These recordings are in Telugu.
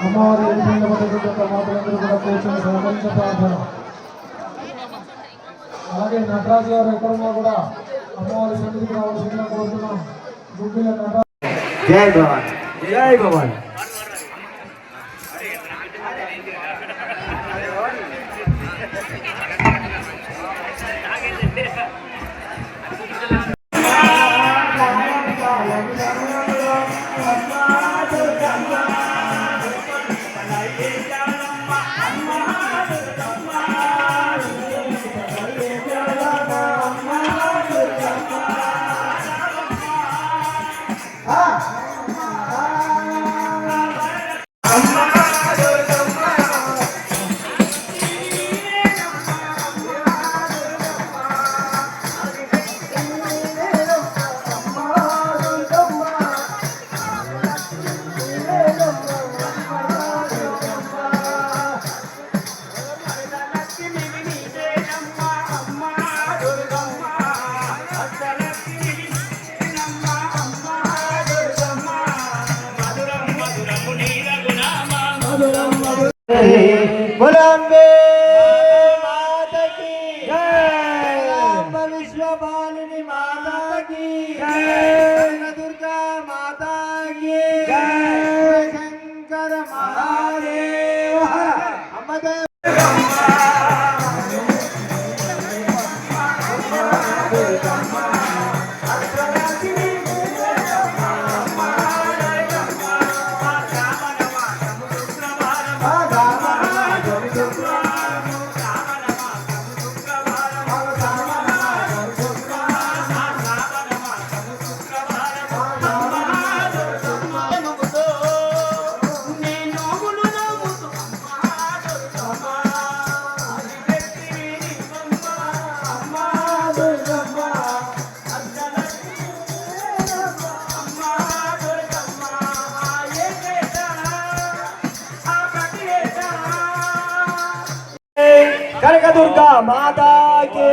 అమ్మవారి ఎదురుగా పడ్డటువంటి మాటలందరూ కూడా కూర్చొని సహకరించే ప్రార్థన అలాగే నటరాజు గారు ఎక్కడున్నా కూడా అమ్మవారి సన్నిధికి రావాల్సిందిగా కోరుతున్నాం గుడ్డిల నటరాజు జై భవాన్ జై భవాన్ બોલામ્બે కనకదుర్గా మాతాకి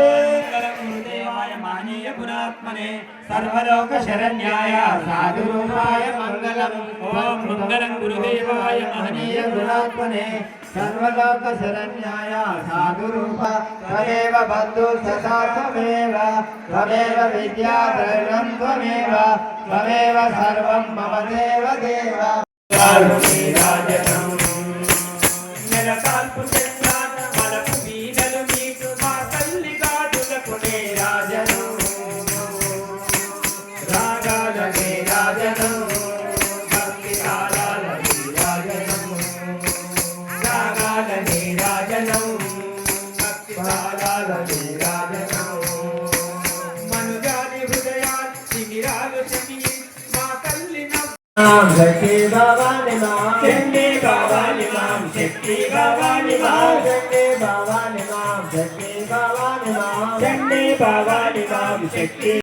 పురాత్మనే సర్వలోక శరణ్యాయ సాధురూపాయ మంగళం ఓం మంగళం గురుదేవాయ మహనీయ గుణాత్మనే సర్వలోక శరణ్యాయ సాధురూప త్వమేవ బంధు సదాత్మేవ త్వమేవ విద్యా ద్రవ్యం త్వమేవ త్వమేవ సర్వం మమ దేవ దేవ నెలకాల్పు చెందాన శక్తి భవాని మాం శక్తి కావాలి మాం శక్తి కావాలి మాం శక్తి భవాని మాం శక్తి భవాని మాం చండి భవాని మాం శక్తి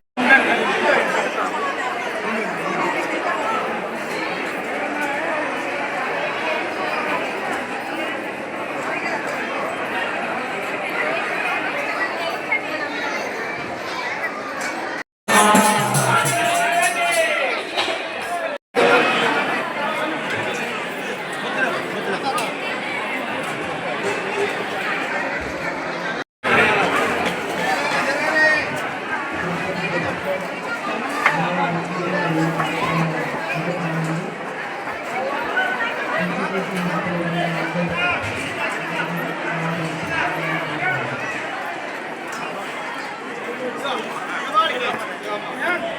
Yeah.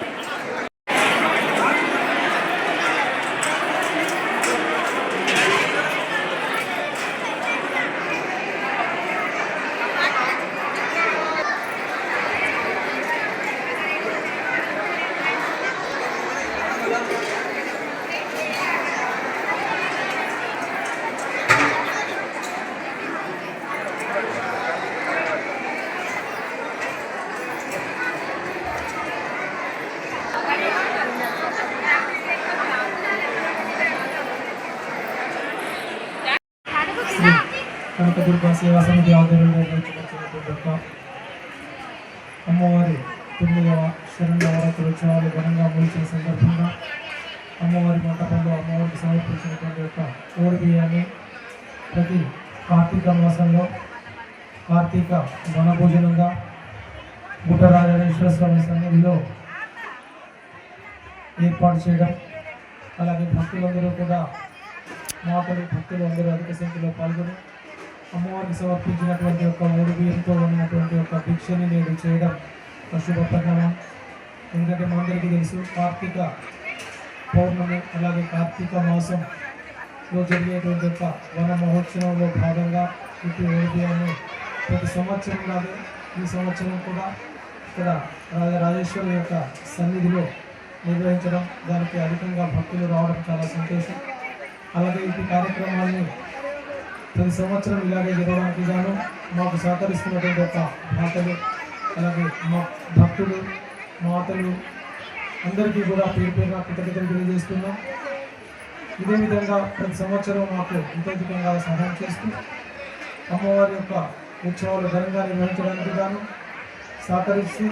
దుర్గ సేవా సమితి ఆధ్వర్యంలో నిర్వహించబడుతున్నటువంటి యొక్క అమ్మవారి తొమ్మిదవ శరణవరాత్రి ఉత్సవాలు ఘనంగా ముగిసిన సందర్భంగా అమ్మవారి మంటపంలో అమ్మవారికి సమర్పించినటువంటి యొక్క కోడి బియ్యాన్ని ప్రతి కార్తీక మాసంలో కార్తీక వనభోజనంగా గుట్టరాజేశ్వర స్వామి సన్నిధిలో ఏర్పాటు చేయడం అలాగే భక్తులందరూ కూడా మాతలు భక్తులు అందరూ అధిక సంఖ్యలో పాల్గొని అమ్మవారికి సమర్పించినటువంటి ఒక మూడు బియ్యంతో ఉన్నటువంటి ఒక భిక్షని నేడు చేయడం ఒక పరిణామం ఎందుకంటే మనందరికీ తెలుసు కార్తీక పౌర్ణమి అలాగే కార్తీక మాసంలో జరిగేటువంటి యొక్క వన మహోత్సవంలో భాగంగా ఇటు మూడు ప్రతి సంవత్సరం కాదు ఈ సంవత్సరం కూడా ఇక్కడ రాజా రాజేశ్వరి యొక్క సన్నిధిలో నిర్వహించడం దానికి అధికంగా భక్తులు రావడం చాలా సంతోషం. అలాగే ఈ కార్యక్రమాన్ని ప్రతి సంవత్సరం ఇలాగే జరగడానికి గాను మాకు సహకరిస్తున్నటువంటి ఒక మాతలు అలాగే మా భక్తులు మాతలు అందరికీ కూడా పేరు పేరున కృతజ్ఞతలు తెలియజేస్తున్నాం. ఇదే విధంగా ప్రతి సంవత్సరం మాకు ఇంతధికంగా సహాయం చేస్తూ అమ్మవారి యొక్క ఉత్సవాలు ఘనంగా నిర్వహించడానికి గాను సహకరిస్తూ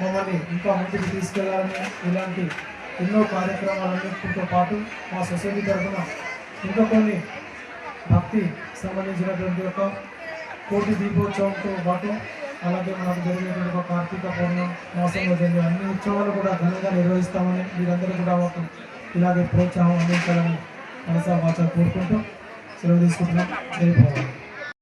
మమ్మల్ని ఇంకా ముందుకు తీసుకెళ్ళాలని ఇలాంటి ఎన్నో కార్యక్రమాలన్నింటితో పాటు మా సొసైటీ తరఫున ఇంకా కొన్ని భక్తి సంబంధించినటువంటి యొక్క కోటి దీపోత్సవంతో పాటు అలాగే మనకు జరిగేటువంటి ఒక కార్తీక పౌర్ణం మాసంలో జరిగే అన్ని ఉత్సవాలు కూడా ఘనంగా నిర్వహిస్తామని మీరందరూ కూడా మాకు ఇలాగే ప్రోత్సాహం అందించాలని మనసా వాచా కోరుకుంటూ సెలవు తీసుకుంటున్నాం. జరిగిపోవాలి